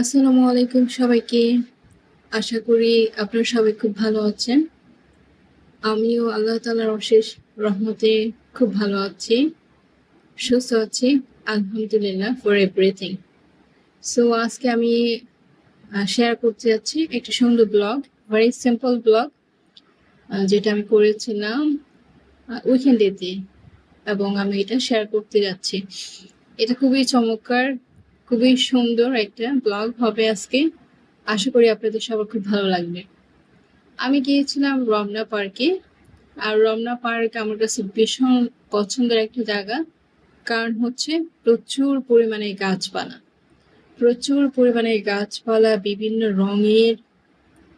আসসালামু আলাইকুম সবাইকে। আশা করি আপনারা সবাই খুব ভালো আছেন। আমিও আল্লাহ তালার অশেষ রহমতে খুব ভালো আছি, সুস্থ আছি, আলহামদুলিল্লাহ ফর এভরিথিং সো আজকে আমি শেয়ার করতে যাচ্ছি একটি সুন্দর ব্লগ ভেরি সিম্পল ব্লগ যেটা আমি করেছিলাম উইকেন্ডেতে এবং আমি এটা শেয়ার করতে যাচ্ছি। এটা খুবই চমৎকার খুবই সুন্দর একটা ব্লগ হবে আজকে। আশা করি আপনাদের সবার খুব ভালো লাগবে। আমি গিয়েছিলাম রমনা পার্কে আর রমনা পার্ক আমার কাছে ভীষণ পছন্দের একটা জায়গা। কারণ হচ্ছে প্রচুর পরিমাণে গাছপালা। প্রচুর পরিমাণে গাছপালা, বিভিন্ন রঙের,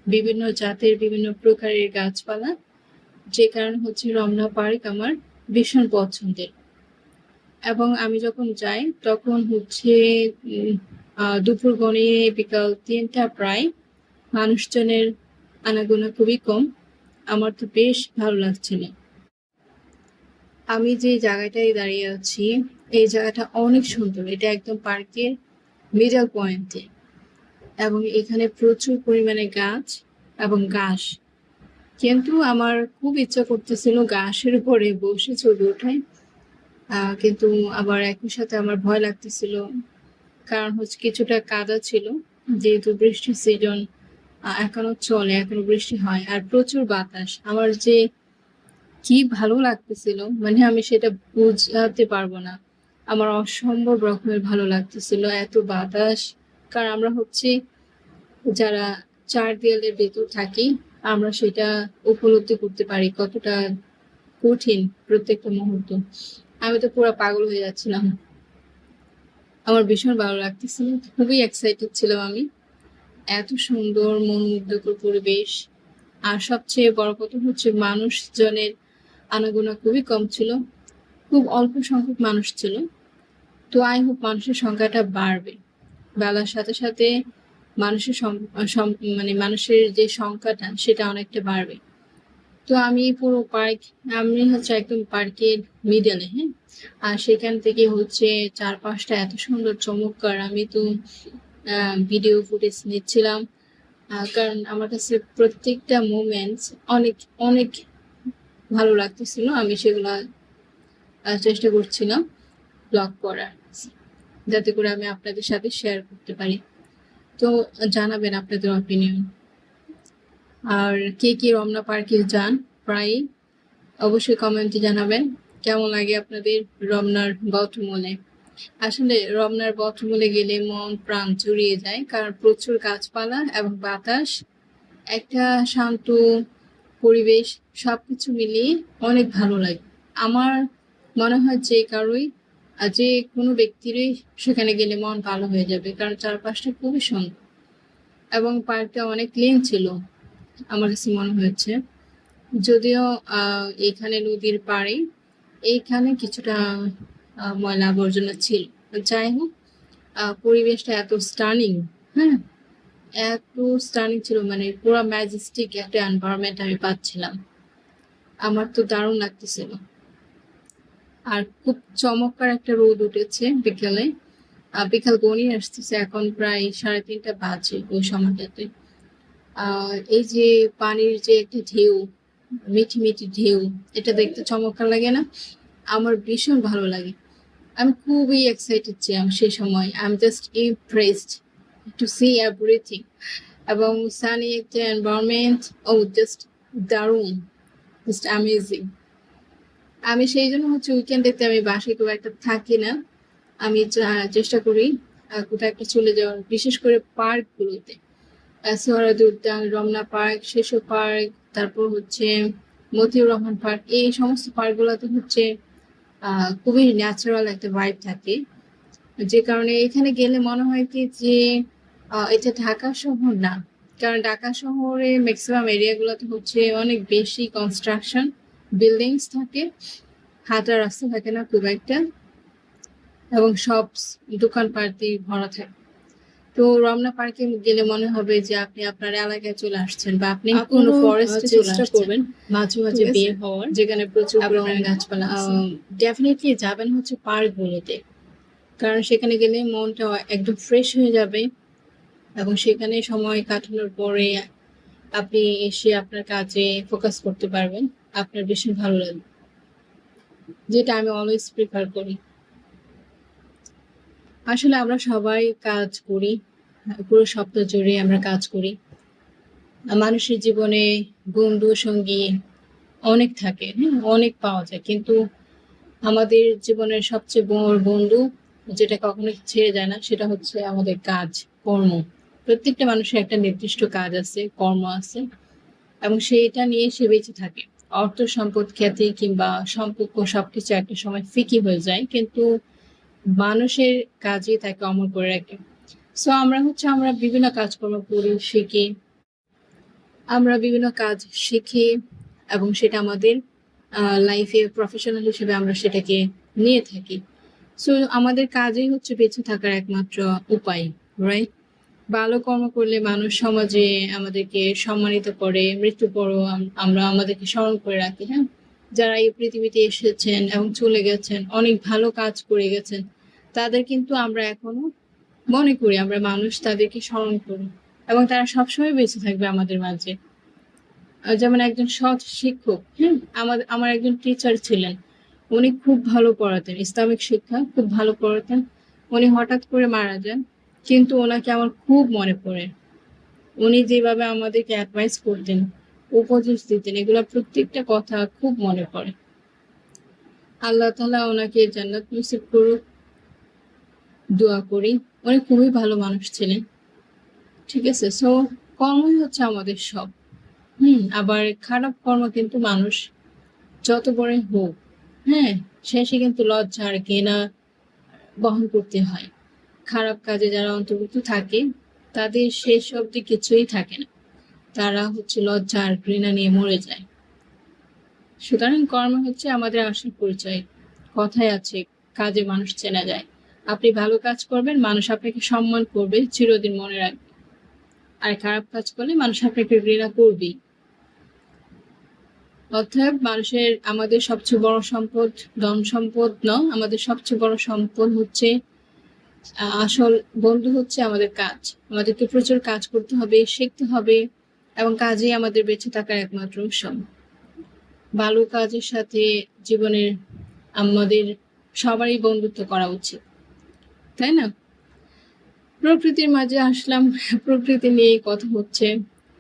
বিভিন্ন জাতের, বিভিন্ন প্রকারের গাছপালা। যে কারণ হচ্ছে রমনা পার্ক আমার ভীষণ পছন্দের। এবং আমি যখন যাই তখন হচ্ছে দুপুর গণিয়ে বিকাল তিনটা প্রায় মানুষজনের আনাগোনা খুবই কম। আমার তো বেশ ভালো লাগছিল আমি যে জায়গাটায় দাঁড়িয়ে আছি এই জায়গাটা অনেক সুন্দর। এটা একদম পার্কের মিডল পয়েন্টে এবং এখানে প্রচুর পরিমাণে গাছ এবং ঘাস। কিন্তু আমার খুব ইচ্ছা করতেছিল ঘাসের উপরে বসে ছবি আহ, কিন্তু আবার একই সাথে আমার ভয় লাগতেছিল। কারণ হচ্ছে কিছুটা কাদা ছিল, যেহেতু বৃষ্টির সিজন এখনও চলে, এখনও বৃষ্টি হয়, আর প্রচুর বাতাস। আমার যে কি ভালো লাগতেছিল মানে আমি সেটা বুঝাতে পারব না। আমার অসম্ভব রকমের ভালো লাগতেছিল, এত বাতাস। কারণ আমরা হচ্ছে যারা চার দেয়ালের ভেতর থাকি, আমরা সেটা উপলব্ধি করতে পারি কতটা কঠিন প্রত্যেকটা মুহূর্ত। আমি তো পুরো পাগল হয়ে যাচ্ছিলাম। আমার ভীষণ ভালো লাগতেছিল খুবই এক্সাইটেড ছিলাম আমি। এত সুন্দর, মনোমুগ্ধকর পরিবেশ। আর সবচেয়ে বড় কথা হচ্ছে মানুষজনের আনাগোনা খুবই কম ছিল। খুব অল্প সংখ্যক মানুষ ছিল। তো আই হোপ মানুষের সংখ্যাটা বাড়বে। বেলার সাথে সাথে মানুষের মানে মানুষের যে সংখ্যাটা, সেটা অনেকটা বাড়বে। তো আমি পুরো পার্ক, আমি হচ্ছে একদম পার্কের মিডলে হ্যাঁ? আর সেখান থেকে হচ্ছে চার পাঁচটা এত সুন্দর, চমৎকার। আমি তো ভিডিও ফুটেজ নিচ্ছিলাম। কারণ আমার কাছে প্রত্যেকটা মোমেন্টস অনেক অনেক ভালো লাগতেছিল। আমি সেগুলো চেষ্টা করছিলাম ব্লগ করার। যাতে করে আমি আপনাদের সাথে শেয়ার করতে পারি। তো জানাবেন আপনাদের অপিনিয়ন আর কে কে রমনা পার্কে যান প্রায় অবশ্যই কমেন্টে জানাবেন, কেমন লাগে আপনাদের রমনার বটমূলে আসলে রমনার বটমূলে গেলে মন, প্রাণ জুড়িয়ে যায়, কারণ প্রচুর গাছপালা এবং বাতাস, একটা শান্ত পরিবেশ, সবকিছু মিলিয়ে অনেক ভালো লাগে। আমার মনে হয় যে কারোই যে কোনো ব্যক্তিরই সেখানে গেলে মন ভালো হয়ে যাবে, কারণ চারপাশটা খুবই সুন্দর। এবং পার্কটা অনেক ক্লিন ছিল। আমার কাছে মনে হয়েছে। যদিও এখানে নদীর পাড়ে, এইখানে কিছুটা ময়লা আবর্জনা ছিল। যাই হোক পরিবেশটা এত স্টার্নিং হ্যাঁ? এত স্টার্নিং ছিল মানে পুরো ম্যাজেস্টিক একটা এনভায়রনমেন্ট আমি পাচ্ছিলাম। আমার তো দারুণ লাগতেছিল। আর খুব চমৎকার একটা রোদ উঠেছে বিকেলে। বিকাল গনিয়ে আসতেছে, এখন প্রায় সাড়ে তিনটা বাজে ওই সময়টাতে। এই যে পানির যে একটা ঢেউ, মিঠি মিঠি ঢেউ, এটা দেখতে চমৎকার লাগে না? আমার ভীষণ ভালো লাগে। আমি খুবই এক্সাইটেড ছিলাম সেই সময় I am just impressed to see everything এবং সানি একটা এনভায়রনমেন্ট ও জাস্ট দারুণ জাস্ট অ্যামেজিং আমি সেই জন্য হচ্ছে উইকেন্ডেতে আমি বাসায় খুব একটা থাকি না। আমি চেষ্টা করি কোথাও একটা চলে যাওয়ার, বিশেষ করে পার্কগুলোতে সোহরাদি উদ্যান রমনা পার্ক শিশু পার্ক, তারপর হচ্ছে মতিউর রহমান পার্ক, এই সমস্ত পার্কগুলোতে হচ্ছে খুবই ন্যাচারাল একটা ভাইব থাকে। যে কারণে এখানে গেলে মনে হয় কি যে এটা ঢাকা শহর না। কারণ ঢাকা শহরে ম্যাক্সিমাম এরিয়াগুলোতে হচ্ছে অনেক বেশি কনস্ট্রাকশন বিল্ডিংস থাকে, হাঁটার রাস্তা থাকে না খুব একটা, এবং সব দোকানপাট দিয়ে ভরা থাকে। তো রমনা পার্কে গেলে মনে হবে যে আপনি আপনার এলাকায় চলে আসছেন বা আপনি কোনো ফরেস্টে চলে আসছেন। মাঝে মাঝে? বের হওয়ার যেখানে প্রচুর পরিমাণে গাছপালা ডেফিনেটলি যাবেন হচ্ছে পার্কগুলোতে কারণ সেখানে গেলে মনটা একদম ফ্রেশ হয়ে যাবে এবং সেখানে সময় কাটানোর পরে আপনি এসে আপনার কাজে ফোকাস করতে পারবেন। আপনার বেশি ভালো লাগবে। যেটা আমি অলওয়েজ প্রিফার করি। আসলে আমরা সবাই কাজ করি, পুরো সপ্তাহ জুড়ে আমরা কাজ করি। মানুষের জীবনে বন্ধু, সঙ্গী অনেক থাকে হ্যাঁ অনেক পাওয়া যায়। কিন্তু আমাদের জীবনের সবচেয়ে বড় বন্ধু যেটা কখনো ছেড়ে যায় না, সেটা হচ্ছে আমাদের কাজ, কর্ম। প্রত্যেকটা মানুষের একটা নির্দিষ্ট কাজ আছে, কর্ম আছে এবং সেইটা নিয়ে সে বেঁচে থাকে। অর্থ সম্পদ, খ্যাতি কিংবা সম্পর্ক সবকিছু একটা সময় ফিকি হয়ে যায়, কিন্তু মানুষের কাজই তাকে অমর করে রাখে। সো আমরা হচ্ছে আমরা বিভিন্ন কাজকর্ম করি, শিখি। আমরা বিভিন্ন কাজ শিখি এবং সেটা আমাদের লাইফে প্রফেশনাল হিসেবে আমরা সেটাকে নিয়ে থাকি। সো আমাদের কাজই হচ্ছে বেঁচে থাকার একমাত্র উপায় রাইট ভালো কর্ম করলে মানুষ সমাজে আমাদেরকে সম্মানিত করে মৃত্যু পরও আম- আমরা আমাদেরকে স্মরণ করে রাখি হ্যাঁ? যারা এই পৃথিবীতে এসেছেন এবং চলে গেছেন, অনেক ভালো কাজ করে গেছেন তাদের কিন্তু আমরা এখনও মনে করি, আমরা মানুষ তাদেরকে স্মরণ করি এবং তারা সবসময় বেঁচে থাকবে আমাদের মাঝে। যেমন একজন সৎ শিক্ষক হ্যাঁ আমার একজন টিচার ছিলেন। উনি খুব ভালো পড়াতেন, ইসলামিক শিক্ষা খুব ভালো পড়াতেন। উনি হঠাৎ করে মারা যান, কিন্তু ওনাকে আমার খুব মনে পড়ে। উনি যেভাবে আমাদেরকে অ্যাডভাইস করতেন, উপদেশ দিতেন, এগুলো প্রত্যেকটা কথা খুব মনে পড়ে। আল্লাহ তাআলা ওনাকে জান্নাত নসিব করুক। দোয়া করি। উনি খুবই ভালো মানুষ ছিলেন। ঠিক আছে সো কর্মই হচ্ছে আমাদের সব। হুম, আবার খারাপ কর্ম কিন্তু মানুষ যত বড়ই হোক হ্যাঁ শেষে কিন্তু লজ্জা আর ঘৃণা বহন করতে হয়। খারাপ কাজে যারা অন্তর্ভুক্ত থাকে, তাদের শেষ অব্দি কিছুই থাকে না। তারা হচ্ছে লজ্জা আর ঘৃণা নিয়ে মরে যায়। সুতরাং কর্ম হচ্ছে আমাদের আসল পরিচয়। কথায় আছে, কাজে মানুষ চেনা যায়। আপনি ভালো কাজ করবেন, মানুষ আপনাকে সম্মান করবে, চিরদিন মনে রাখবে। আর খারাপ কাজ করলে মানুষ আপনাকে ঘৃণা করবেই। অর্থাৎ মানুষের আমাদের সবচেয়ে বড় সম্পদ ধন সম্পদ ন আমাদের সবচেয়ে বড় সম্পদ হচ্ছে আসল বন্ধু হচ্ছে আমাদের কাজ। আমাদেরকে প্রচুর কাজ করতে হবে, শিখতে হবে, এবং কাজেই আমাদের বেঁচে থাকার একমাত্র উৎসব। ভালো কাজের সাথে জীবনের আমাদের সবারই বন্ধুত্ব করা উচিত। তাই না? প্রকৃতির মাঝে আসলাম, প্রকৃতি নিয়ে কথা হচ্ছে।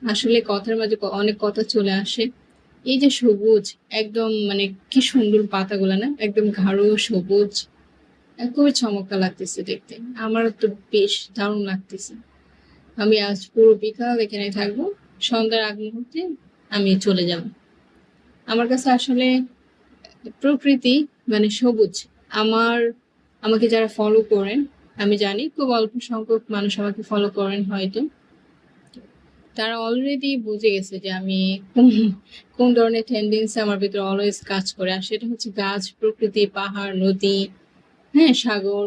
আসলে কথার মাঝে অনেক কথা চলে আসে। এই যে সবুজ, একদম মানে কি সুন্দর পাতাগুলো না? একদম গাঢ় সবুজ। খুবই চমৎকার লাগতেছে দেখতে। আমারও তো বেশ দারুণ লাগতেছে। আমি আজ পুরো বিকাল এখানে থাকব। সন্ধ্যার আগ মুহূর্তে আমি চলে যাব। আমার কাছে আসলে প্রকৃতি মানে সবুজ। আমার আমাকে যারা ফলো করেন, আমি জানি খুব অল্প সংখ্যক মানুষ আমাকে ফলো করেন হয়তো। তারা অলরেডি বুঝে গেছে যে আমি কোন ধরনের টেন্ডেন্সি আমার ভিতরে অলওয়েজ কাজ করে। আর সেটা হচ্ছে গাছ, প্রকৃতি, পাহাড়, নদী হ্যাঁ সাগর,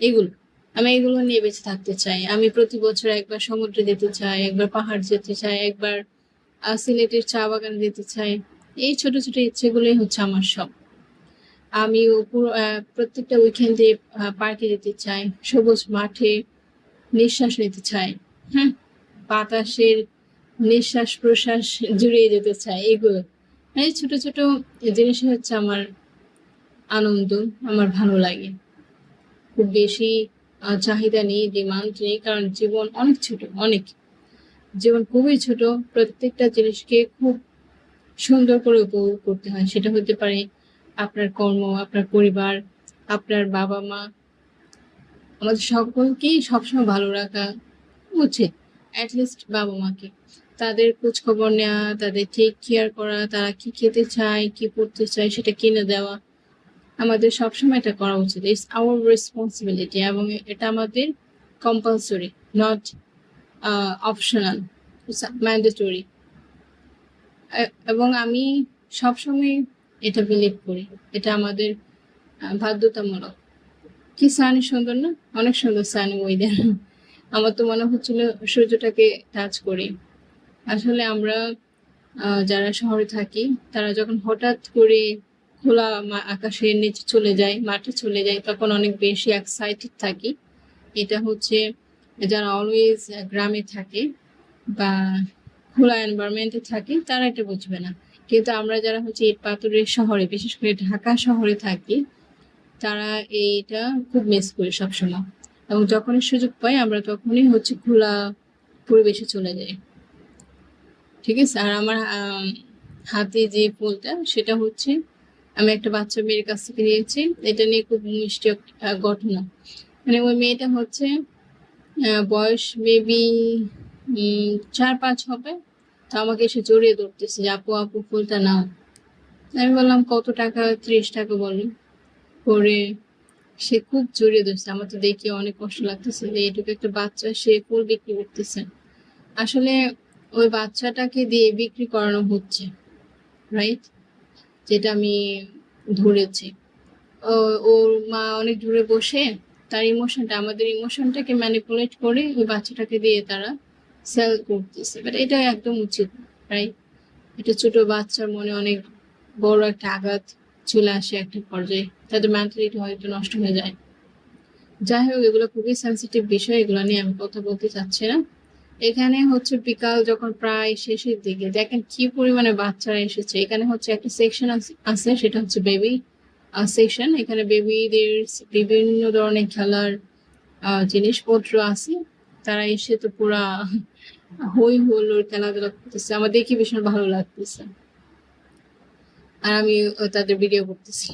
এগুলো। আমি এগুলো নিয়ে বেঁচে থাকতে চাই। আমি প্রতি বছর একবার সমুদ্রে যেতে চাই, একবার পাহাড় যেতে চাই, একবার সিলেটের চা বাগান যেতে চাই। এই ছোট ছোট ইচ্ছেগুলোই হচ্ছে আমার সব। আমি প্রত্যেকটা উইকেন্ডে পার্কে যেতে চাই, সবুজ মাঠে নিঃশ্বাস নিতে চাই হ্যাঁ বাতাসের নিঃশ্বাস প্রশ্বাস জুড়িয়ে যেতে চাই, এগুলো। এই ছোট ছোট জিনিস হচ্ছে আমার আনন্দ, আমার ভালো লাগে। খুব বেশি চাহিদা নেই ডিমান্ড নেই, কারণ জীবন অনেক ছোট, অনেক। জীবন খুবই ছোট, প্রত্যেকটা জিনিসকে খুব সুন্দর করে উপভোগ করতে হয়, সেটা হতে পারে আপনার কর্ম, আপনার পরিবার, আপনার বাবা মা আমাদের সকলকেই সবসময় ভালো রাখা উচিত অ্যাটলিস্ট বাবা মাকে তাদের খোঁজ খবর নেওয়া, তাদের টেক কেয়ার করা, তারা কি খেতে চায়, কি পড়তে চায়, সেটা কিনে দেওয়া, আমাদের সবসময় এটা করা উচিত। ইটস আওয়ার রেসপন্সিবিলিটি এবং এটা আমাদের কম্পালসরি নট অপশনাল ম্যান্ডেটরি এবং আমি সবসময় এটা বিলিভ করি। এটা আমাদের বাধ্যতামূলক। কি সানি সুন্দর না? অনেক সুন্দর সানি ওয়েদার আমার তো মনে হচ্ছিল সূর্যটাকে টাচ করি। আসলে আমরা যারা শহরে থাকি, তারা যখন হঠাৎ করে খোলা আকাশের নিচে চলে যায়, মাঠে চলে যায়, তখন অনেক বেশি এক্সাইটেড থাকি। এটা হচ্ছে যারা অলওয়েজ গ্রামে থাকে বা খোলা এনভায়রনমেন্টে থাকে, তারা এটা বুঝবে না। কিন্তু আমরা যারা হচ্ছে ইট পাথরের শহরে বিশেষ করে ঢাকা শহরে থাকি তারা এইটা খুব মিস করি সবসময়। এবং যখনই সুযোগ পাই আমরা তখনই হচ্ছে খোলা পরিবেশে চলে যাই। ঠিক আছে? আর আমার হাতে যে ফুলটা সেটা হচ্ছে আমি একটা বাচ্চা মেয়ের কাছ থেকে নিয়েছি। এটা নিয়ে খুব মিষ্টি একটা, ঘটনা মানে ওই মেয়েটা হচ্ছে বয়স মেবি চার পাঁচ হবে। তো আমাকে এসে জড়িয়ে ধরতেছে যে, আপু আপু, ফুলটা নাও। আমি বললাম, কত টাকা? ত্রিশ টাকা বলি পরে সে খুব জড়িয়ে ধরছে। আমার তো দেখে অনেক কষ্ট লাগতেছে যে, এটুকু একটা বাচ্চা সে ফুল বিক্রি করতেছে। আসলে ওই বাচ্চাটাকে দিয়ে বিক্রি করানো হচ্ছে রাইট যেটা আমি ধরেছি। ওর মা অনেক দূরে বসে তার ইমোশনটা আমাদের ইমোশনটাকে ম্যানিপুলেট করে ওই বাচ্চাটাকে দিয়ে তারা সেল করতেছে বাট এটা একদম উচিত রাইট এটা ছোট বাচ্চার মনে অনেক বড় একটা আঘাত চলে আসে একটা পর্যায়ে, তাদের মেন্টালিটি হয়তো নষ্ট হয়ে যায়। যাই হোক, এগুলো খুবই সেন্সিটিভ বিষয়, এগুলো নিয়ে আমি কথা বলতে চাচ্ছি না। এখানে হচ্ছে বিকাল যখন প্রায় শেষের দিকে, দেখেন কি পরিমাণে বাচ্চারা এসেছে। এখানে হচ্ছে একটা সেকশন আছে, সেটা হচ্ছে বেবি সেকশন এখানে বেবিদের বিভিন্ন ধরনের খেলার জিনিসপত্র আছে। তারা এসে তো পুরা হই হুল্লোড় খেলাধুলা করতেছে। আমার দেখে ভীষণ ভালো লাগতেছে। আর আমি তাদের ভিডিও করতেছি।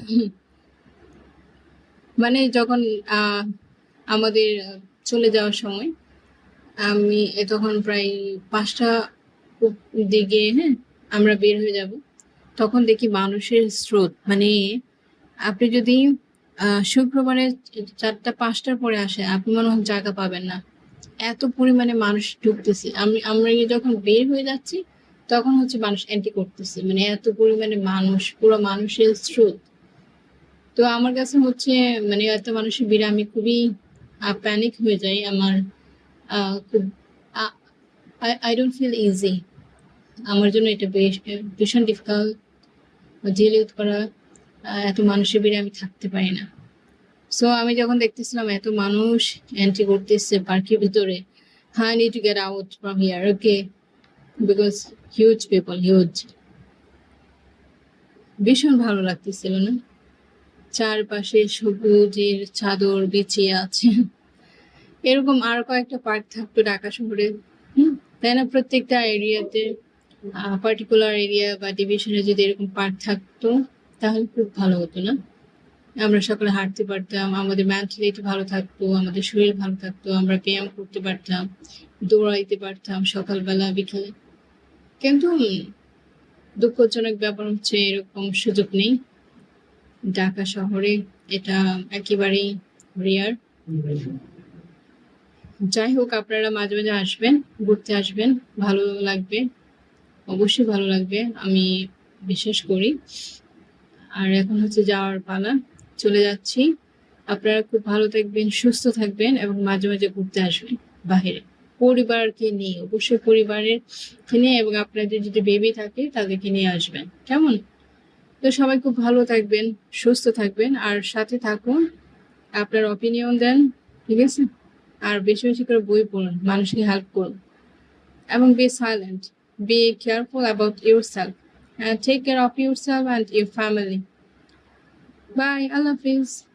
মানে যখন আমাদের চলে যাওয়ার সময়, আমি তখন প্রায় পাঁচটা দিকে হ্যাঁ আমরা বের হয়ে যাব। তখন দেখি মানুষের স্রোত। মানে আপনি যদি শুক্রবারে চারটা, পাঁচটার পরে আসে আপনি মনে হয় জায়গা পাবেন না। এত পরিমাণে মানুষ ঢুকতেছে। আমি, আমরা যখন বের হয়ে যাচ্ছি, তখন হচ্ছে মানুষ এন্ট্রি করতেছে। মানে এত পরিমাণে মানুষ, পুরো মানুষের স্রোত। তো আমার কাছে হচ্ছে মানে এত মানুষের ভিড়ে আমি খুবই প্যানিক হয়ে যাই। আমার খুব আই ডোন্ট ফিল ইজি আমার জন্য এটা বেশ, ভীষণ ডিফিকাল্ট ডিল করা এত মানুষের ভিড়ে আমি থাকতে পারি না। সো আমি যখন দেখতেছিলাম এত মানুষ এন্ট্রি করতেছে পার্কের ভিতরে hi need to get out from here okay because huge people huge ভীষণ ভালো লাগতেছিল না? চারপাশে সবুজের চাদর বিছিয়ে আছে। এরকম আর কয়েকটা পার্ক থাকতো ঢাকা শহরে তাই না? প্রত্যেকটা এরিয়াতে পার্টিকুলার এরিয়া বা ডিভিশনে যদি এরকম পার্ক থাকতো, তাহলে খুব ভালো হতো না? আমরা সকলে হাঁটতে পারতাম, আমাদের মেন্টালিটি ভালো থাকতো, আমাদের শরীর ভালো থাকতো, আমরা ব্যায়াম করতে পারতাম, দৌড়াইতে পারতাম সকালবেলা, বিকেলে। কিন্তু দুঃখজনক ব্যাপার হচ্ছে এরকম সুযোগ নেই। ঢাকা শহরে এটা একেবারেই রেয়ার যাই হোক, আপনারা মাঝে মাঝে আসবেন, ঘুরতে আসবেন, ভালো লাগবে, অবশ্যই ভালো লাগবে, আমি বিশ্বাস করি। আর এখন হচ্ছে যাওয়ার পালা। চলে যাচ্ছি। আপনারা খুব ভালো থাকবেন, সুস্থ থাকবেন এবং মাঝে মাঝে ঘুরতে আসবেন বাইরে পরিবারকে নিয়ে, অবশ্যই পরিবারের নিয়ে এবং আপনাদের যদি বেবি থাকে তাদেরকে নিয়ে আসবেন। কেমন? তো সবাই খুব ভালো থাকবেন, সুস্থ থাকবেন আর সাথে থাকুন, আপনার অপিনিয়ন দেন, ঠিক আছে? আর বেশি বেশি করে বই পড়ুন, মানুষকে হেল্প করুন এবং be silent be careful about yourself and care of your yourself and your family. Bye. Allah Hafiz.